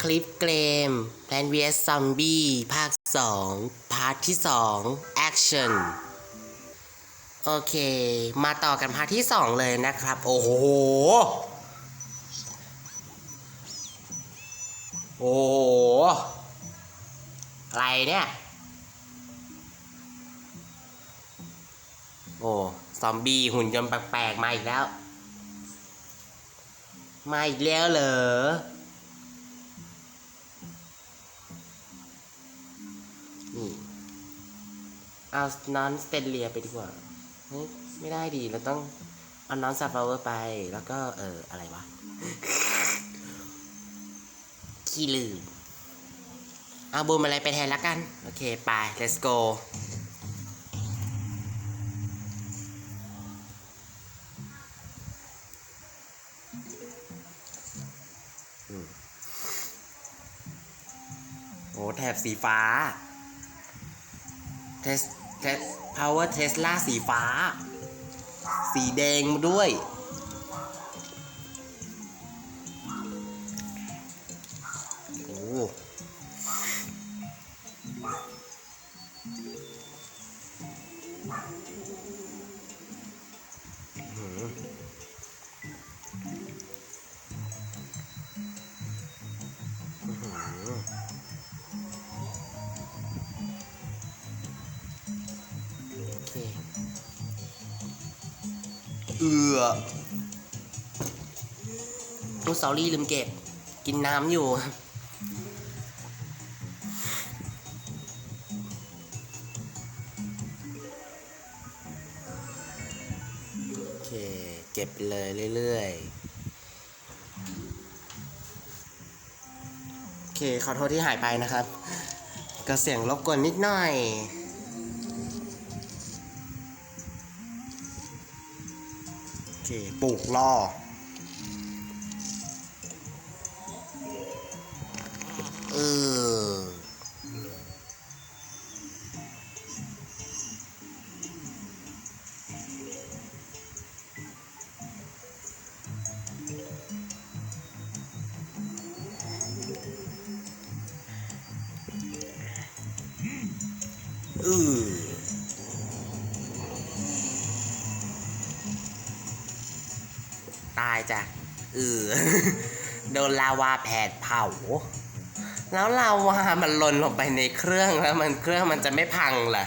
คลิปเกม Plan vs Zombie ภาค 2 พาร์ทที่ 2 Action โอเค มาต่อกันพาร์ทที่ 2 เลยนะครับ โอ้โห โอ้โห อะไรเนี่ย โอ้ ซอมบี้หุ่นยนต์แปลกๆ มาอีกแล้ว มาอีกแล้วเหรอ เอาน้อนสเตนเลียไปดีกว่าเฮ้ยไม่ได้ดีเราต้องเอาน้อนซาฟลาเวอร์ไป แล้วก็เอออะไรวะขี้ลืม เอาบูมอะไรไปแทนแล้วกัน โอเค ไป let's go โอ้แถบสีฟ้า เทสเทส power Tesla สีฟ้า สีแดงมาด้วย โอ้โอ เอือโอ้สอรี่ลืมเก็บ กินน้ำอยู่ โอเค เก็บไปเลยเรื่อยๆ โอเค ขอโทษที่หายไปนะครับ ก็เสียงรบกวนนิดหน่อย เคปลูกล่อเออา แล้วลาวามันหล่นลงไปในเครื่องแล้วมันเครื่องมันจะไม่พังเหรอ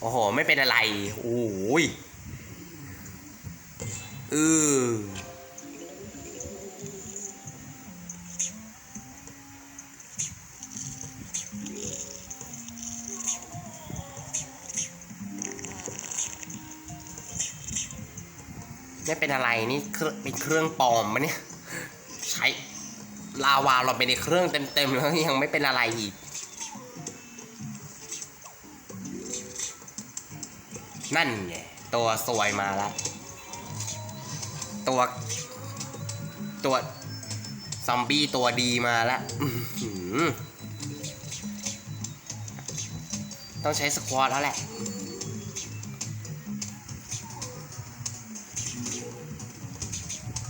โอ้โห ไม่เป็นอะไร โอ้ยเออไม่เป็นอะไรนี่เครื่องเป็นเครื่องปลอมมะเนี่ย ช้ลาวาเราไปในเครื่องเต็มๆแล้วยังไม่เป็นอะไรอีก นั่นไงตัวสวยมาแล้วตัว ตัว ซอมบี้ตัวดีมาแล้วต้องใช้สควอตแล้วแหละ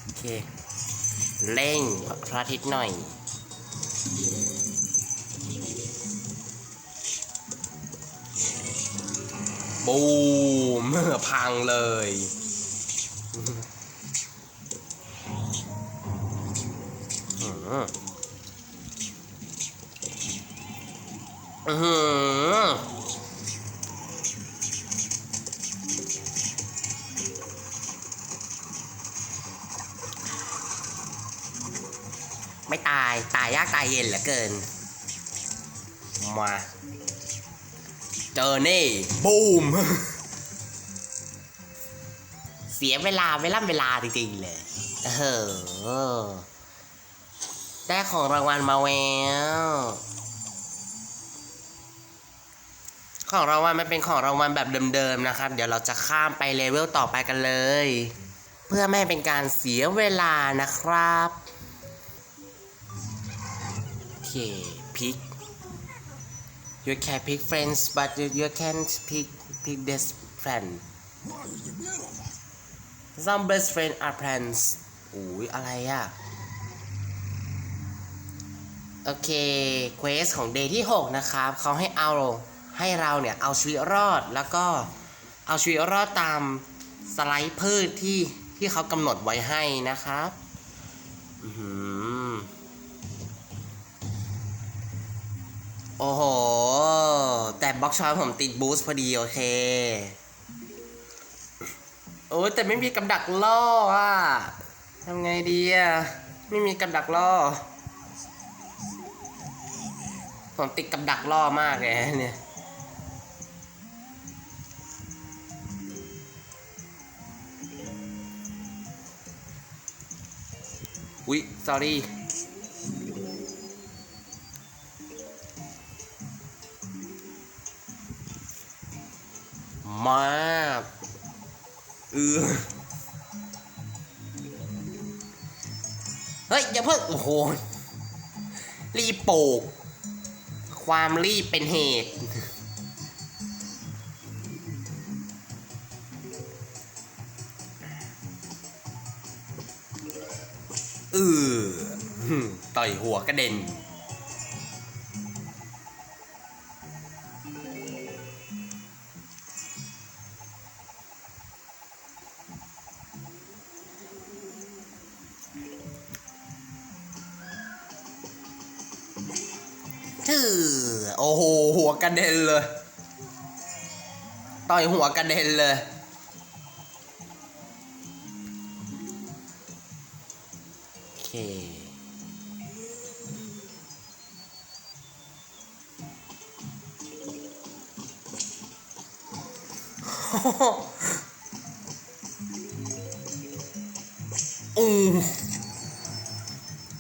โอเค เร่งพระอาทิตย์หน่อยบูมพังเลย ไม่ตายตายยากตายเย็นเหลือเกิน มา เจอนี่บูม เสียเวลาเวลาเวลาจริงๆเลยเออได้ของรางวัลมาแล้วของรางวัลมันเป็นของรางวัลแบบเดิมๆนะครับ เดี๋ยวเราจะข้ามไปเลเวลต่อไปกันเลย เพื่อไม่ให้เป็นการเสียเวลานะครับโอ เคพิก You can pick friends but you, you can't pick pick this friend Some best friend are friends อุ้ยอะไรอะโอเคเควสของเดย์ที่ 6 นะครับเขาให้เอาให้เราเนี่ย เอาชีวิตรอดแล้วก็เอาชีวิตรอดตามสไลด์พืชที่ที่เขากำหนดไว้ให้นะครับ อือหือ โอ้โห แต่บล็อกชอยผมติดบูสต์พอดีโอเค โอ้ยแต่ไม่มีกับดักล่ออะทำไงดีอะ ไม่มีกับดักล่อ ผมติดกับดักล่อมากเลยเนี่ยอุ๊ย sorry อย่าเพิ่งโอ้โหรีบปลูกความรีบเป็นเหตุเออต่อยหัวกระเด็น กระเด็นเลย ต่อยหัวกระเด็นเลย โอเค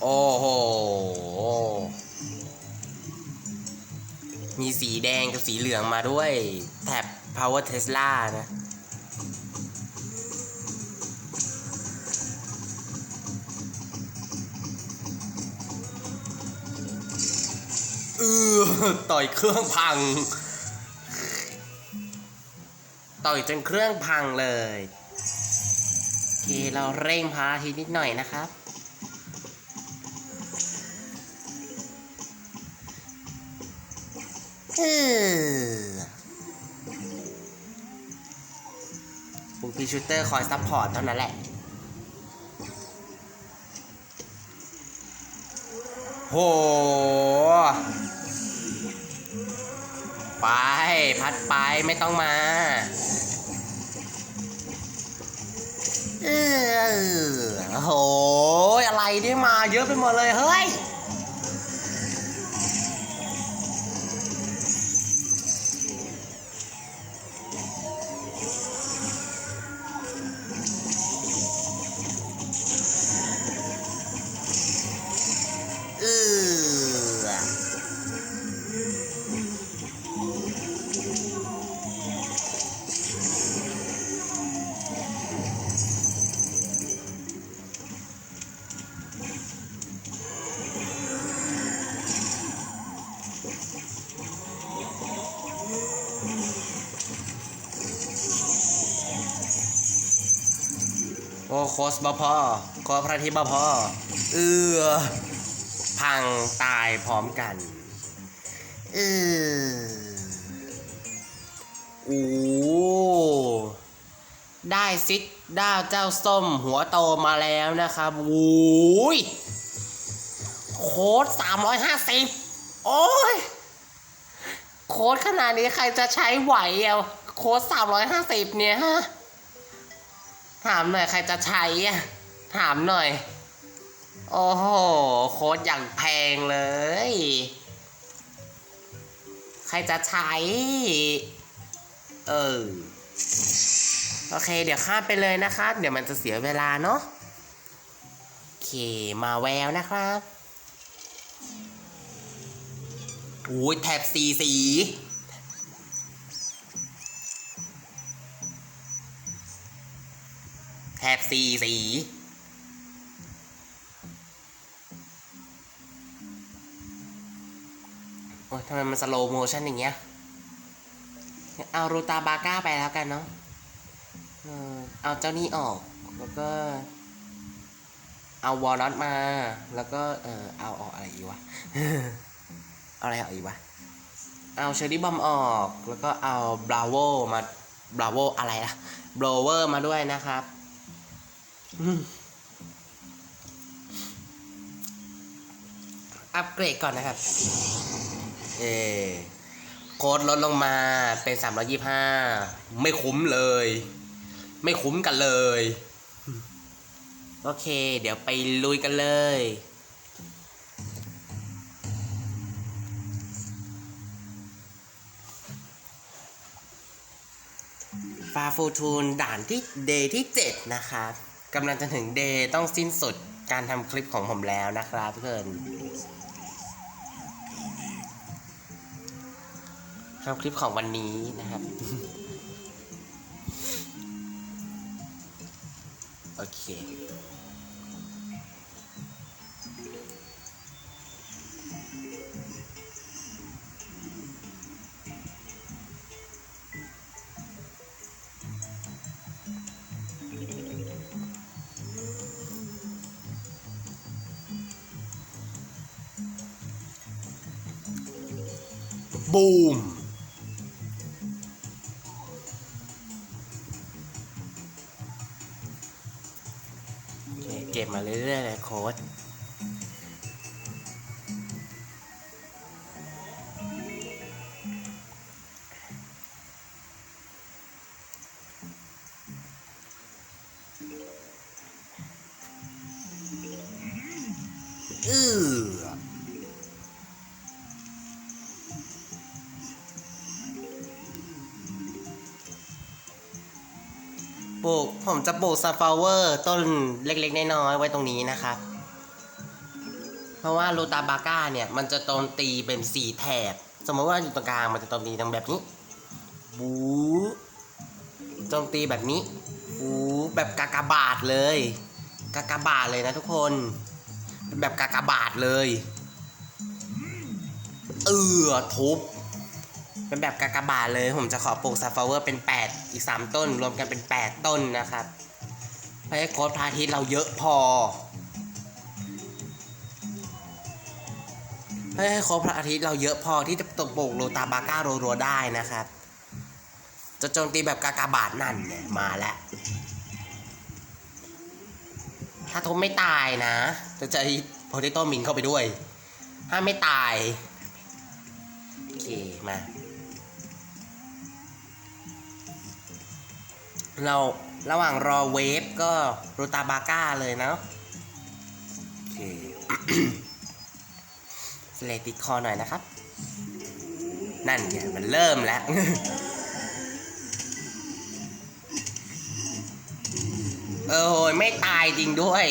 โอ้โห มีสีแดงกับสีเหลืองมาด้วยแท็บ power tesla นะเออต่อยเครื่องพัง ต่อยจนเครื่องพังเลย โอเค เราเร่งพาทีนิดหน่อยนะครับ เออคุณพีชูเตอร์คอยซัพพอร์ตเท่านั้นแหละโห ไป พัดไปไม่ต้องมา เออโห อะไรนี่มาเยอะไปหมดเลย เฮ้ย โคสบพอโคพระทิบพอเออพังตายพร้อมกันเออโอ้ได้ซิกด้าวเจ้าส้มหัวโตมาแล้วนะครับโอ้ยโค้ดสามร้อยห้าสิบโอ้ย โค้ดขนาดนี้ใครจะใช้ไหวอะโค้ดสามร้อยห้าสิบเนี่ยฮะ ถามหน่อยใครจะใช้อะถามหน่อย โอ้โห โค้ดอย่างแพงเลย ใครจะใช้ เออ โอเค เดี๋ยวข้ามไปเลยนะครับ เดี๋ยวมันจะเสียเวลาเนาะโอเค มาแววนะครับอุ้ยแถบสีสี แถบสีสี โอ้ยทำไมมันสโลโมชั่นอย่างเงี้ย เอารูตาบาก้าไปแล้วกันเนาะเอาเจ้านี่ออก แล้วก็ เอาวอลนัทมา แล้วก็ เออเอาออกอะไรอีกวะ เอาอะไรออกอีกวะ เอาเชอร์รี่บอมออก แล้วก็เอาบราโวมาบราโวอะไรอะบรเวอร์มาด้วยนะครับ อัปเกรดก่อนนะครับ เอโค้ดลดลงมาเป็น325ไม่คุ้มเลย ไม่คุ้มกันเลย โอเค เดี๋ยวไปลุยกันเลยฟาฟูทูนด่านที่เดย์ที่7นะครับ กำลังจะถึงเดย์ต้องสิ้นสุดการทำคลิปของผมแล้วนะครับเพื่อนทำคลิปของวันนี้นะครับ โอเค บู ปลูกผมจะปลูกซันฟลาวเวอร์ต้นเล็กๆน้อยๆไว้ตรงนี้นะครับ เพราะว่าลูตาบาก้าเนี่ย มันจะโจมตีเป็นสีแถบ สมมติว่าอยู่ตรงกลางมันจะโจมตีตรงแบบนี้บูโจมตีแบบนี้บูแบบกากบาทเลยกากบาทเลยนะทุกคน แบบกากบาทเลย เออทุบ เป็นแบบกากบาทเลย ผมจะขอปลูกซัฟเวอร์เป็น 8 อีก 3 ต้น รวมกันเป็น 8 ต้นนะครับเพื่อให้โค้ดพระอาทิตย์เราเยอะพอเพื่อให้โค้ดพระอาทิตย์เราเยอะพอที่จะตกปลูกโรตาบาก้าโรัวได้นะครับ จะโจมตีแบบกากบาทนั่นเนี่ยมาแล้วถ้าทุบไม่ตายนะ จะใช้โพเตโต้มินเข้าไปด้วย ถ้าไม่ตาย เราระหว่างรอเวฟก็รูตาบาก้าเลยเนาะโอเคสเลติดคอหน่อยนะครับ นั่นไงมันเริ่มแล้วเออโหยไม่ตายจริงด้วย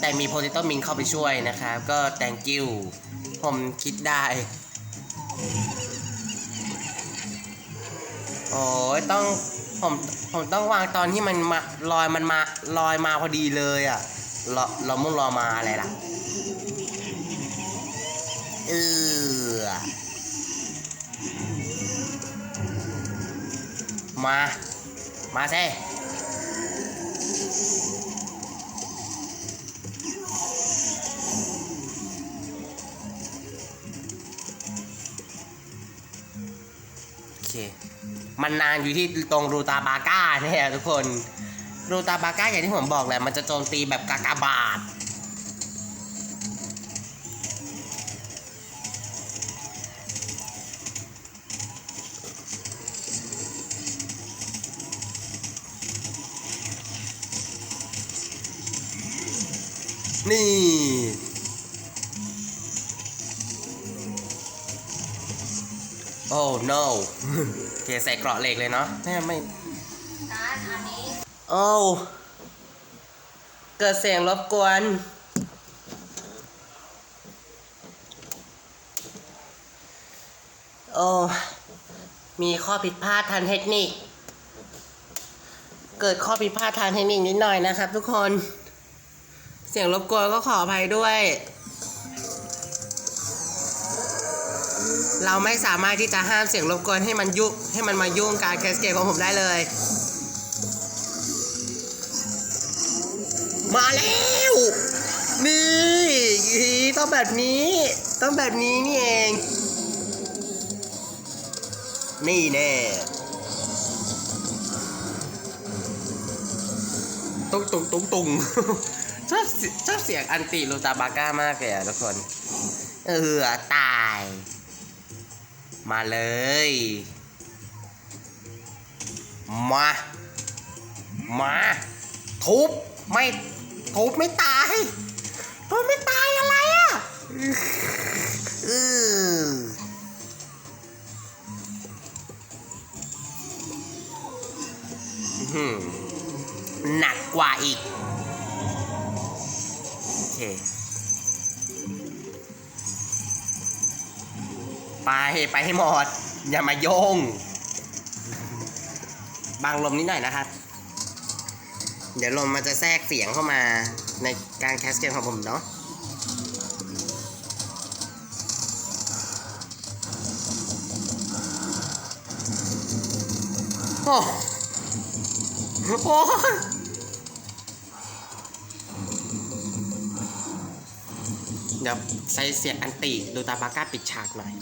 แต่มีโพเตโต้มินเข้าไปช่วยนะครับ ก็ thank you ผมคิดได้ โอ้ยต้อง ผมผมต้องวางตอนที่มันมาลอยมันมาลอยมาพอดีเลยอะ่ะเรอรามุ่งรอมาอะไรล่ะเออมา มาเซ่ มันนานอยู่ที่ตรงรูตาบาก้าเนี่ยทุกคน รูตาบาก้าอย่างที่ผมบอกแหละมันจะโจมตีแบบกากบาทนี่โอ้ no เคใส่เกราะเหล็กเลยเนาะแม่ไม่โอ้เกิดเสียงรบกวน โอ้มีข้อผิดพลาดทางเทคนิค เกิดข้อผิดพลาดทางเทคนิคนิดหน่อยนะครับทุกคน เสียงรบกวนก็ขออภัยด้วย เราไม่สามารถที่จะห้ามเสียงรบกวนให้มันยุให้มันมายุ่งการแคสเกมของผมได้เลย มาแล้วนี่ต้องแบบนี้ ต้องแบบนี้นี่เอง นี่แน่ตุงตุงตุงตุงชอบชอบเสียงอันติโลตาบาก้ามากเลยอะทุกคน เออ ตาย มาเลย มา มา ทุบ ไม่ ทุบไม่ตาย ทุบไม่ตายอะไรอะเอออื้อหือหนักกว่าอีก โอเค ไปไปให้หมด อย่ามาโยง บางลมนิดหน่อยนะครับ เดี๋ยวลมมันจะแทรกเสียงเข้ามาในการแคสเกมของผมเนาะโอ้โอ้เดี๋ยวใช้เสียงอันติดูตาบาก้าปิดฉากหน่อย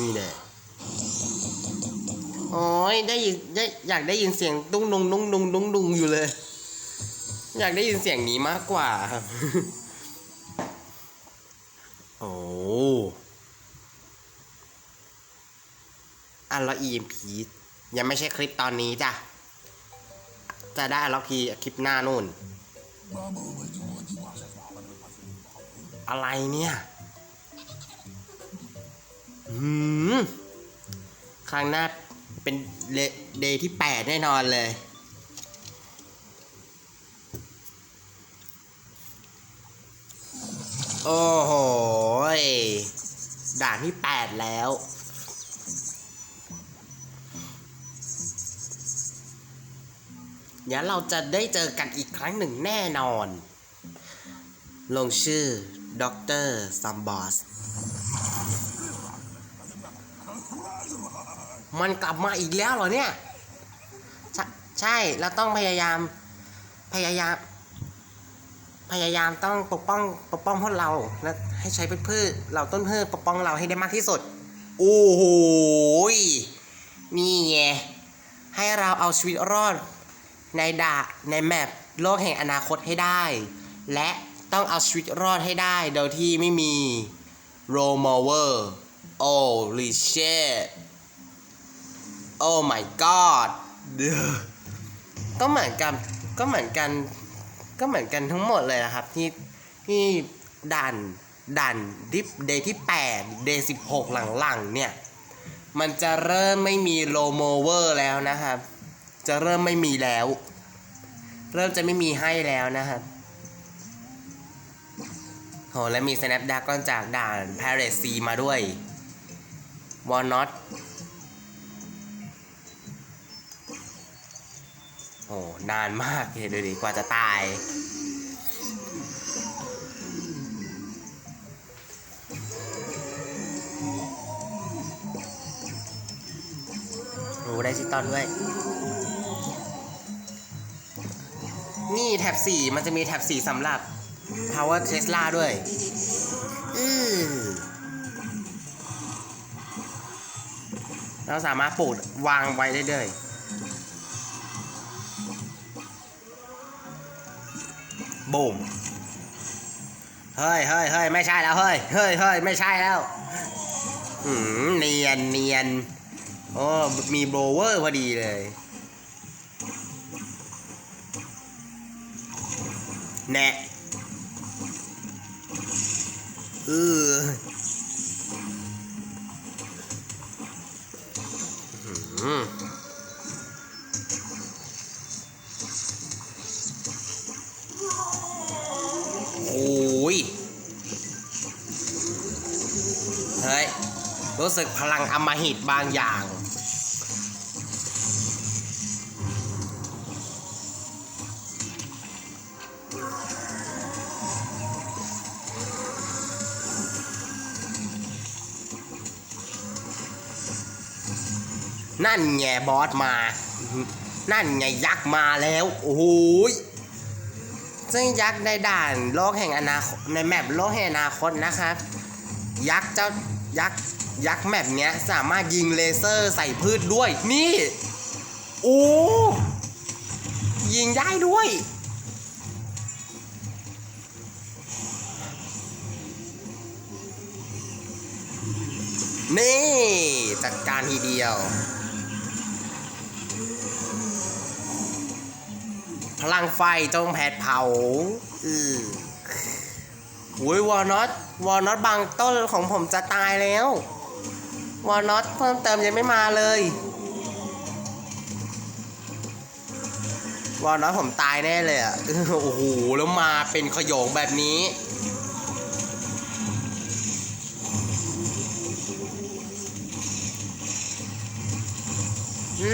นี่แหละโอ้ยได้ยินได้อยากได้ยินเสียงตุ้งนุงนุงนุงนุงนุงอยู่เลย อยากได้ยินเสียงนี้มากกว่าครับโอ้อันละ EMP ยังไม่ใช่คลิปตอนนี้จ้ะ จะได้อันละพีคลิปหน้านู่น อะไรเนี่ย ครั้งหน้าเป็นเดย์ที่8แน่นอนเลย โอ้โห ด่านที่8แล้วเดี๋ยวเราจะได้เจอกันอีกครั้งหนึ่งแน่นอน ลงชื่อด็อกเตอร์ซัมบอส มันกลับมาอีกแล้วเหรอเนี่ย ใช่ใช่เราต้องพยายาม พยายาม พยายามต้องปกป้องปกป้องพวกเราและให้ใช้เป็นพืชเราต้นพืชปกป้องเราให้ได้มากที่สุด โอ้โหยนี่ไงให้เราเอาชีวิตรอด ในดาในแมปโลกแห่งอนาคตให้ได้ และต้องเอาชีวิตรอดให้ได้ โดยที่ไม่มีโรมเวอร์ โอ้ลิเชโอ้ my god เด้อก็เหมือนกันก็เหมือนกัน ก็เหมือนกันทั้งหมดเลยนะครับ ที่ที่ด่านด่านดิฟเดย์ที่ 8 เดย์16 หลังๆเนี่ย มันจะเริ่มไม่มีโลโมเวอร์แล้วนะครับ จะเริ่มไม่มีแล้ว เริ่มจะไม่มีให้แล้วนะครับโหและมี Snapdragon จากด่าน Pirate Sea มาด้วย Walnut โอ้นานมากเลยดูดิกว่าจะตายโอ้ได้ซิตอนด้วย นี่แท็บ 4 มันจะมีแท็บ 4สำหรับ Power Tesla ด้วย อือ เราสามารถปลูกวางไว้ได้เลยบูมเฮ้ยเฮ้ยเฮ้ยไม่ใช่แล้วเฮ้ยเฮ้ยเฮ้ยไม่ใช่แล้วอืมเนียนเนียนโอ้มีโบรเวอร์พอดีเลย แนะเออ โอ้ย เฮ้ย รู้สึกพลังอมหิตบางอย่าง นั่นไงบอสมา นั่นไงยักษ์มาแล้ว โอ้โหยซึ่งยักษ์ในด่านโลกแห่งอนาคตในแมปโลกแห่งอนาคตนะครับ ยักษ์เจ้ายักษ์ยักษ์แมปเนี้ยสามารถยิงเลเซอร์ใส่พืชด้วย นี่ โอ้ยิงได้ด้วย นี่จัดการทีเดียว ลังไฟจงแผดเผาอืออุ้ยวอลน็อตวอลน็อตบางต้นของผมจะตายแล้ว วอลน็อตเพิ่มเติมยังไม่มาเลย วอลน็อตผมตายแน่เลยอะโอ้โหแล้วมาเป็นขยงแบบนี้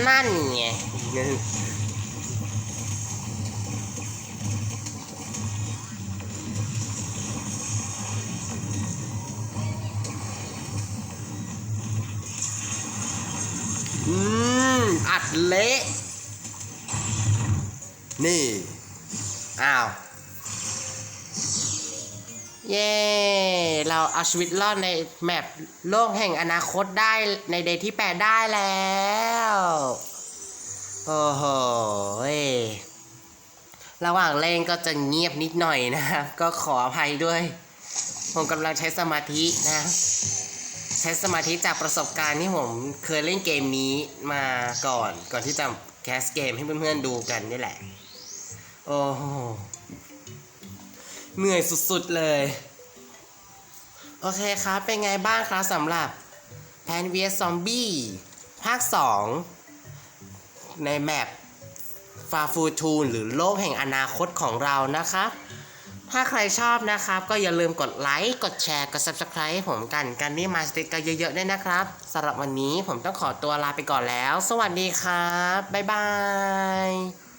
นั่นไง เละนี่ อ้าว เย้ เราเอาชีวิตรอดในแมปโลกแห่งอนาคตได้ในเดย์ที่8ได้แล้ว โอ้โหเระหว่างเล่นก็จะเงียบนิดหน่อยนะครับ ก็ขออภัยด้วย ผมกำลังใช้สมาธินะ ใช้สมาธิจากประสบการณ์ที่ผมเคยเล่นเกมนี้มาก่อน ก่อนที่จะแคสเกมให้เพื่อนๆดูกันนี่แหละ โอ้โหเหนื่อยสุดๆเลย โอเคครับ เป็นไงบ้างครับสำหรับแพนเวียซอมบี้ภาค 2 ในแมปฟาฟูทูนหรือโลกแห่งอนาคตของเรานะครับ ถ้าใครชอบนะครับ ก็อย่าลืมกดไลค์ กดแชร์ กด subscribe ให้ผมกัน กันนี่มาสติกเกอร์เยอะๆด้วยนะครับสำหรับวันนี้ผมต้องขอตัวลาไปก่อนแล้ว สวัสดีครับ บ๊ายบาย